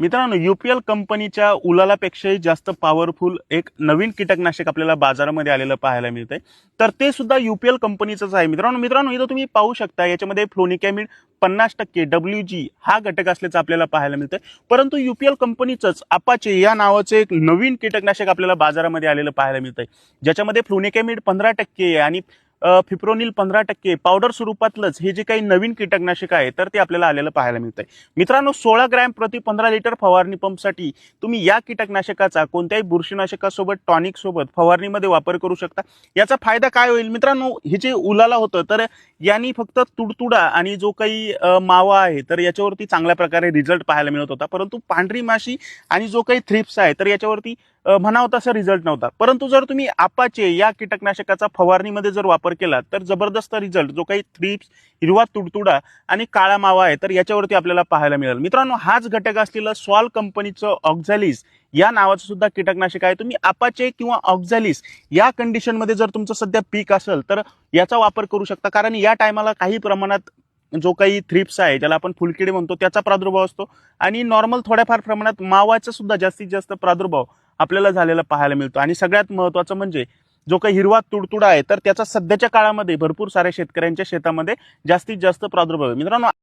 मित्रांनो युपीएल कंपनीच्या उलालापेक्षाही जास्त पॉवरफुल एक नवीन कीटकनाशक आपल्याला बाजारामध्ये आलेलं पाहायला मिळतंय. तर ते सुद्धा युपीएल कंपनीचंच आहे. मित्रांनो मित्रांनो इथं तुम्ही पाहू शकता याच्यामध्ये फ्लोनिकॅमिड पन्नास टक्के डब्ल्यू जी हा घटक असल्याचं आपल्याला पाहायला मिळतंय. परंतु युपीएल कंपनीचंच अपाचे या नावाचं एक नवीन कीटकनाशक आपल्याला बाजारामध्ये आलेलं पाहायला मिळतंय. ज्याच्यामध्ये फ्लोनिकॅमिड पंधरा टक्के आणि फिप्रोनिल पंधरा टक्के पावडर स्वरूपातलंच हे जे काही नवीन कीटकनाशक आहे तर ते आपल्याला आलेलं पाहायला मिळतंय. मित्रांनो सोळा ग्रॅम प्रति पंधरा लिटर फवारणी पंपसाठी तुम्ही या कीटकनाशकाचा कोणत्याही बुरशीनाशकासोबत टॉनिक सोबत फवारणीमध्ये वापर करू शकता. याचा फायदा काय होईल? मित्रांनो हे जे उलाला होतं तर यांनी फक्त तुडतुडा आणि जो काही मावा आहे तर याच्यावरती चांगल्या प्रकारे रिझल्ट पाहायला मिळत होता. परंतु पांढरी माशी आणि जो काही थ्रिप्स आहे तर याच्यावरती म्हणावं तसा रिझल्ट नव्हता. परंतु जर तुम्ही आपाचे या कीटकनाशकाचा फवारणीमध्ये जर वापर केला तर जबरदस्त रिझल्ट जो काही थ्रिप्स हिरवा तुडतुडा आणि काळा मावा आहे तर याच्यावरती आपल्याला पाहायला मिळेल. मित्रांनो हाच घटक असलेलं सॉल कंपनीचं ऑक्झॅलिस या नावाचं सुद्धा कीटकनाशक आहे. तुम्ही आपाचे किंवा ऑक्झॅलिस या कंडिशनमध्ये जर तुमचं सध्या पीक असेल तर याचा वापर करू शकता. कारण या टायमाला काही प्रमाणात जो काही थ्रिप्स आहे ज्याला आपण फुलकिडे म्हणतो त्याचा प्रादुर्भाव असतो. आणि नॉर्मल थोड्याफार प्रमाणात मावाचा सुद्धा जास्तीत जास्त प्रादुर्भाव आपल्याला झालेला पाहायला मिळतो. आणि सगळ्यात महत्त्वाचं म्हणजे जो काही हिरवा तुडतुडा आहे तर त्याचा सध्याच्या काळामध्ये भरपूर साऱ्या शेतकऱ्यांच्या शेतामध्ये जास्तीत जास्त प्रादुर्भाव आहे. मित्रांनो